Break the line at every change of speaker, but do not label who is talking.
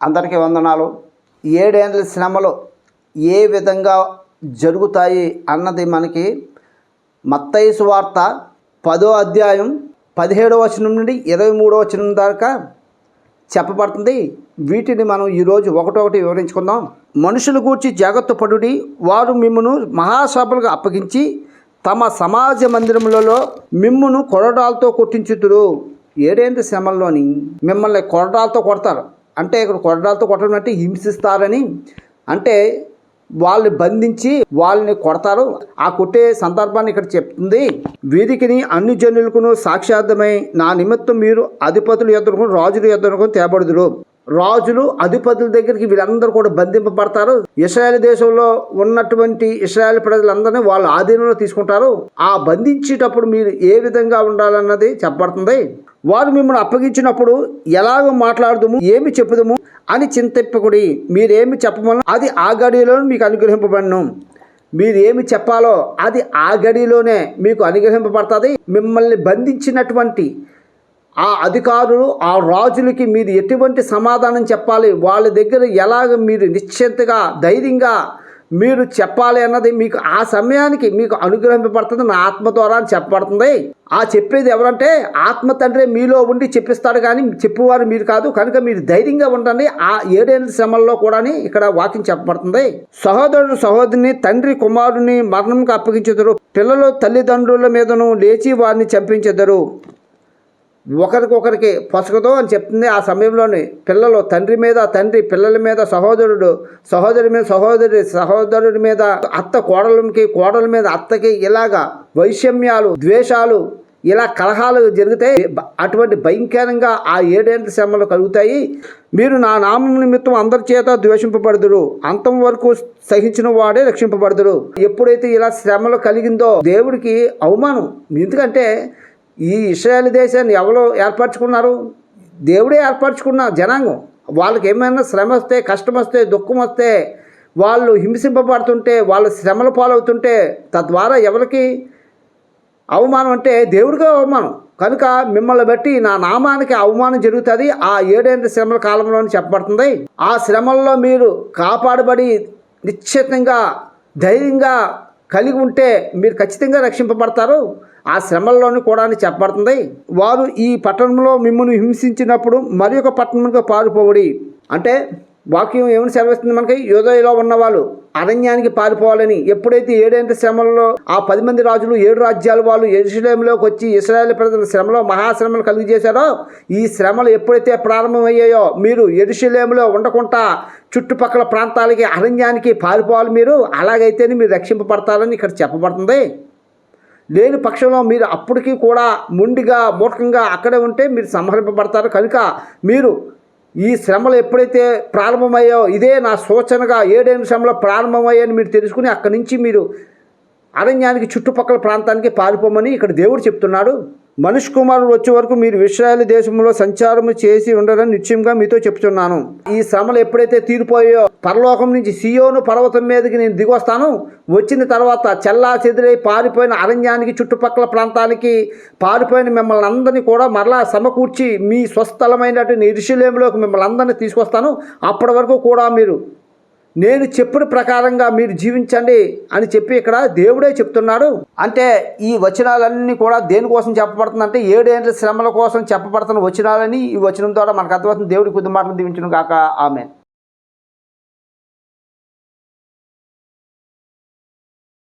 అందరికీ వందనాలు. ఏడేండ్ల శ్రమలు ఏ విధంగా జరుగుతాయి అన్నది మనకి మత్తయసు వార్త పదో అధ్యాయం పదిహేడవ వచనం నుండి ఇరవై మూడవ వచనం దాకా చెప్పబడుతుంది. వీటిని మనం ఈరోజు ఒకటొకటి వివరించుకుందాం. మనుషులు గూర్చి జాగ్రత్త పడుడి. వారు మిమ్మును మహాసభలకు అప్పగించి తమ సమాజ మందిరములలో మిమ్మును కొరడాలతో కొట్టించుతురు ఏడేంటి శ్రమల్లోని మిమ్మల్ని కొరడాలతో కొడతారు. అంటే ఇక్కడ కొరడాలతో కొట్టడం అంటే హింసిస్తారని. అంటే వాళ్ళని బంధించి వాళ్ళని కొడతారు. ఆ కొట్టే సందర్భాన్ని ఇక్కడ చెప్తుంది. వీరికిని అన్ని జనులకును సాక్షార్థమై నా నిమిత్తం మీరు అధిపతులు ఎదుర్కొని రాజులు ఎదుర్కొని తేబడుదురు. రాజులు అధిపతుల దగ్గరికి వీళ్ళందరూ కూడా బంధింపబడతారు. ఇస్రాయల్ దేశంలో ఉన్నటువంటి ఇస్రాయల్ ప్రజలందరినీ వాళ్ళ ఆధీనంలో తీసుకుంటారు. ఆ బంధించేటప్పుడు మీరు ఏ విధంగా ఉండాలన్నది చెప్పబడుతుంది. వారు మిమ్మల్ని అప్పగించినప్పుడు ఎలాగో మాట్లాడుదుము ఏమి చెప్పుదము అని చింతిప్పకుడి మీరేమి చెప్పమని అది ఆ గడిలో మీకు అనుగ్రహింపబడను. మీరేమి చెప్పాలో అది ఆ గడిలోనే మీకు అనుగ్రహింపబడుతుంది. మిమ్మల్ని బంధించినటువంటి ఆ అధికారులు ఆ రాజులకి మీరు ఎటువంటి సమాధానం చెప్పాలి? వాళ్ళ దగ్గర ఎలాగ మీరు నిశ్చింతగా ధైర్యంగా మీరు చెప్పాలి అన్నది మీకు ఆ సమయానికి మీకు అనుగ్రహింపబడుతుంది నా ఆత్మ ద్వారా అని చెప్పబడుతుంది. ఆ చెప్పేది ఎవరంటే ఆత్మ తండ్రి మీలో ఉండి చెప్పిస్తాడు కానీ చెప్పేవారు మీరు కాదు కనుక మీరు ధైర్యంగా ఉండండి. ఆ ఏడేళ్ళ శ్రమల్లో కూడా ఇక్కడ వాక్యం చెప్పబడుతుంది. సహోదరుడు సహోదరిని తండ్రి కుమారుని మరణంకి అప్పగించెదరు పిల్లలు తల్లిదండ్రుల మీదను లేచి వారిని చంపించెదరు. ఒకరికొకరికి పొసగదు అని చెప్తుంది ఆ సమయంలోనే పిల్లలు తండ్రి మీద తండ్రి పిల్లల మీద సహోదరుడు సహోదరి మీద సహోదరి సహోదరుడి మీద అత్త కోడలకి కోడల మీద అత్తకి ఇలాగా వైషమ్యాలు ద్వేషాలు ఇలా కలహాలు జరిగితే అటువంటి భయంకరంగా ఆ ఏడేంటి శ్రమలు కలుగుతాయి. మీరు నా నామం నిమిత్తం అందరి చేత ద్వేషింపబడదురు. అంతం వరకు సహించిన వాడే రక్షింపబడదురు. ఎప్పుడైతే ఇలా శ్రమలు కలిగిందో దేవుడికి అవమానం. ఎందుకంటే ఈ ఇస్రాయల్ దేశాన్ని ఎవరు ఏర్పరచుకున్నారు? దేవుడే ఏర్పరచుకున్న జనాంగం. వాళ్ళకి ఏమైనా శ్రమ వస్తే కష్టం వస్తే దుఃఖం వస్తే వాళ్ళు హింసింపబడుతుంటే వాళ్ళు శ్రమల పాలవుతుంటే తద్వారా ఎవరికి అవమానం అంటే దేవుడికే అవమానం. కనుక మిమ్మల్ని బట్టి నా నామానికి అవమానం జరుగుతుంది. ఆ ఏడేంటి శ్రమల కాలంలోని చెప్పబడుతుంది. ఆ శ్రమల్లో మీరు కాపాడబడి నిశ్చితంగా ధైర్యంగా కలిగి ఉంటే మీరు ఖచ్చితంగా రక్షింపబడతారు. ఆ శ్రమల్లోనూ కూడా అని చెప్పబడుతుంది. వారు ఈ పట్టణంలో మిమ్మల్ని హింసించినప్పుడు మరి ఒక పట్టణంలో పారిపోవడి అంటే వాక్యం ఏమని సెలవిస్తుంది మనకి? యోధయలో ఉన్నవాళ్ళు అరణ్యానికి పారిపోవాలని. ఎప్పుడైతే ఏడేంటి శ్రమలలో ఆ పది మంది రాజులు ఏడు రాజ్యాల వాళ్ళు ఎరుసలేంలోకి వచ్చి ఇస్రాయేల్ ప్రజల శ్రమలో మహాశ్రమలు కలిగి చేశారో ఈ శ్రమలు ఎప్పుడైతే ప్రారంభమయ్యాయో మీరు ఎరుసలేంలో ఉండకుండా చుట్టుపక్కల ప్రాంతాలకి అరణ్యానికి పారిపోవాలి మీరు. అలాగైతేనే మీరు రక్షింపబడతారని ఇక్కడ చెప్పబడుతుంది. లేని పక్షంలో మీరు అప్పటికీ కూడా ముండిగా మూర్ఖంగా అక్కడే ఉంటే మీరు సంహరింపబడతారు. కనుక మీరు ఈ శ్రమలు ఎప్పుడైతే ప్రారంభమయ్యో ఇదే నా సూచనగా ఏడేమి శ్రమలు ప్రారంభమయ్యాయని మీరు తెలుసుకుని అక్కడి నుంచి మీరు అరణ్యానికి చుట్టుపక్కల ప్రాంతానికి పారిపోమని ఇక్కడ దేవుడు చెప్తున్నాడు. మనుష్ కుమారుడు వచ్చే వరకు మీరు ఇస్రాయేల్ దేశంలో సంచారం చేసి ఉండరని నిశ్చయంగా మీతో చెప్తున్నాను. ఈ శ్రమలు ఎప్పుడైతే తీరిపోయాయో పరలోకం నుంచి సియోను పర్వతం మీదకి నేను దిగొస్తాను. వచ్చిన తర్వాత చెల్లా చెదిరై పారిపోయిన అరణ్యానికి చుట్టుపక్కల ప్రాంతానికి పారిపోయిన మిమ్మల్ని అందరినీ కూడా మరలా సమకూర్చి మీ స్వస్థలమైనటువంటి ఇరుషులేములోకి మిమ్మల్ని అందరినీ తీసుకొస్తాను. అప్పటి వరకు కూడా మీరు నేను చెప్పిన ప్రకారంగా మీరు జీవించండి అని చెప్పి ఇక్కడ దేవుడే చెప్తున్నాడు. అంటే ఈ వచనాలన్నీ కూడా దేనికోసం చెప్పబడుతుందంటే ఏడేళ్ళ శ్రమల కోసం చెప్పబడుతున్న వచనాలని ఈ వచనం ద్వారా మనకు అర్థమవుతుంది. దేవుడి కొద్ది మాటలు దీవించను కాక ఆమె